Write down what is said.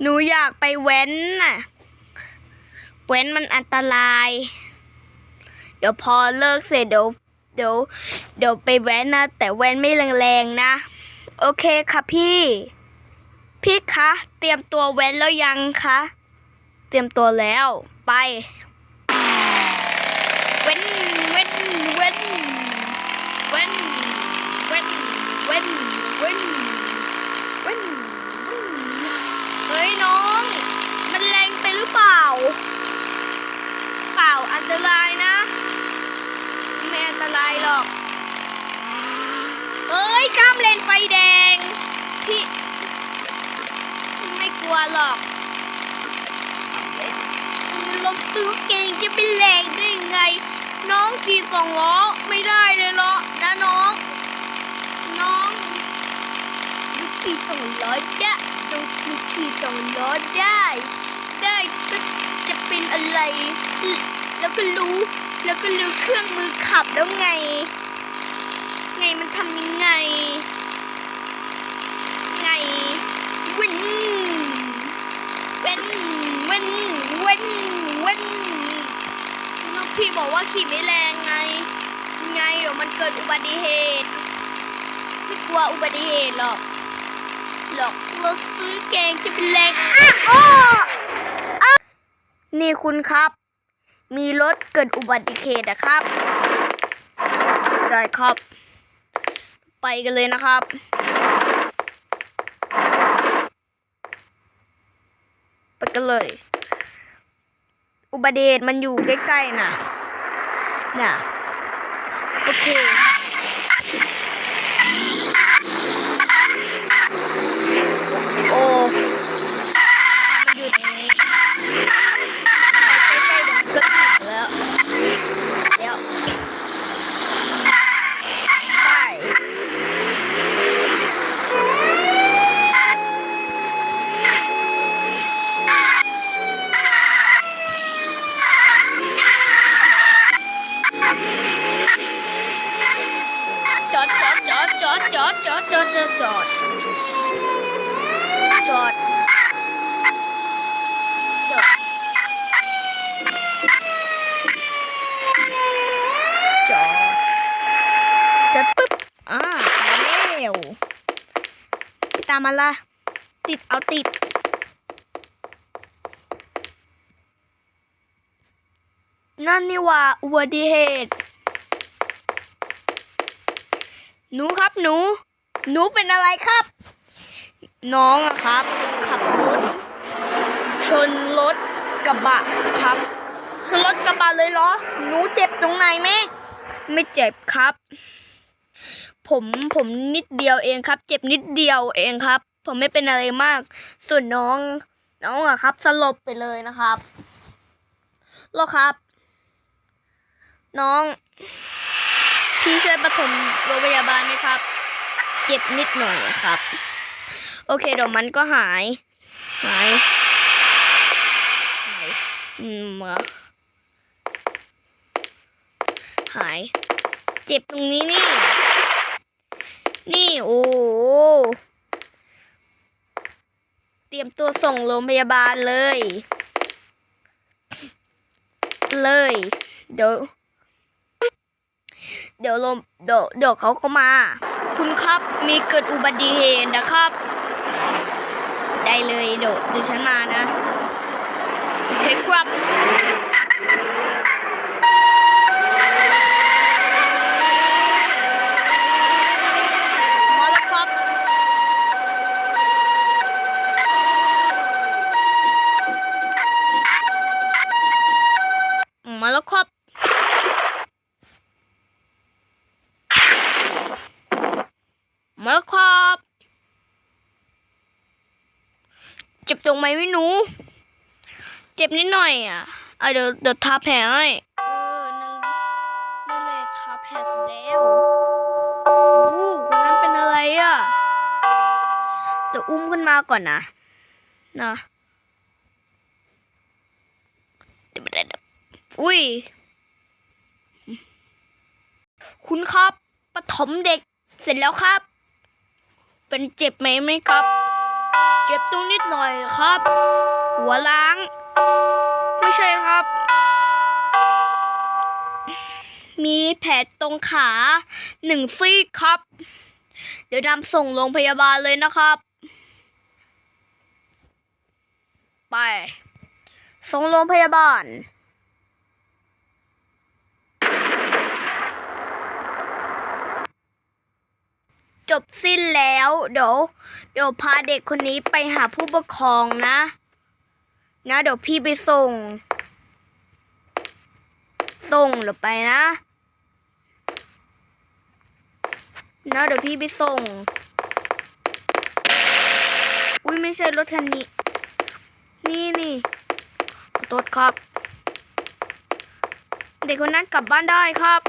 หนูอยากไปแว้นน่ะ แว้นมันอันตราย เดี๋ยวพอเลิกเสร็จเดี๋ยวเดี๋ยวเดี๋ยวไปแว้นนะ แต่แว้นไม่แรงๆนะ โอเคค่ะพี่ พี่คะ เตรียมตัวแว้นแล้วยังคะ เตรียมตัวแล้วไป ข้ามเลนไฟแดง พี่ ไม่กลัวหรอกรถซื้อเก่งจะเป็นแรงได้ยังไง น้องขี่สองล้อไม่ได้เลยเหรอนะน้อง น้องลูกขี่สองล้อได้ลูกลูกขี่สองล้อได้ ได้ก็จะเป็นอะไร แล้วก็รู้ แล้วก็รู้เครื่องมือขับแล้วไง ไงมันทำยังไง ไงเว้นเว้นเว้นเว้นเว้นลูกพี่บอกว่าขี่ไม่แรงไง ไงเดี๋ยวมันเกิดอุบัติเหตุ ไม่กลัวอุบัติเหตุหรอก หรอกเราซื้อแกงจะเป็นแรงนี่คุณครับ มีรถเกิดอุบัติเหตุนะครับได้ครับ ไปกันเลยนะครับ ไปกันเลย อุบัติเหตุมันอยู่ใกล้ๆน่ะน่ะ โอเค จะจอด จอดจอดจอดจะปึ๊บอ่าไปแล้วตามมาละติดเอาติดนั่นนี่ว่าอุบัติเหตุ หนูครับหนู หนูเป็นอะไรครับ น้องอะครับ ขับรถ ชนรถกระบะครับ ชนรถกระบะเลยเหรอ หนูเจ็บตรงไหนไหมไม่เจ็บครับ ผมผมนิดเดียวเองครับ เจ็บนิดเดียวเองครับ ผมไม่เป็นอะไรมาก ส่วนน้อง น้องอะครับ สลบไปเลยนะครับหรอครับ น้อง พี่ช่วยปฐมโรงพยาบาลไหมครับ เจ็บนิดหน่อยครับ โอเคเดี๋ยวมันก็หาย หาย หาย อืมมาหาย เจ็บตรงนี้นี่ นี่โอ้เตรียมตัวส่งโรงพยาบาลเลย เลย เดี๋ยว เดี๋ยวลมเดี๋ยวเดี๋ยวเขาก็มา คุณครับมีเกิดอุบัติเหตุนะครับ ได้เลยเดี๋ยวเดี๋ยวฉันมานะโอเคครับมาแล้วครับมาแล้วครับ มาแล้วครับ เจ็บตรงไหมวิหนูเจ็บนิดหน่อยอะอะเดี๋ยวเดี๋ยวทาแผลให้เออนั่นนั่นแหละทาแผลเสร็จแล้วโอ้โหคนนั้นเป็นอะไรอะเดี๋ยวอุ้มขึ้นมาก่อนนะนะเดี๋ยวไม่ได้เดี๋ยวอุ้ย คุณครับปฐมเด็กเสร็จแล้วครับ เป็นเจ็บไหมไหมครับ เจ็บตรงนิดหน่อยครับ หัวล้าง ไม่ใช่ครับ มีแผลตรงขาหนึ่งซีกครับ เดี๋ยวนำส่งโรงพยาบาลเลยนะครับ ไป ส่งโรงพยาบาล บสิ้นแล้ว เดี๋ยวเดี๋ยวพาเด็กคนนี้ไปหาผู้ปกครองนะ นะเดี๋ยวพี่ไปส่ง ส่งเดี๋ยวไปนะนะเดี๋ยวพี่ไปส่ง อุ้ยไม่ใช่รถคันนี้ นี่นี่ขอโทษครับ เด็กคนนั้นกลับบ้านได้ครับ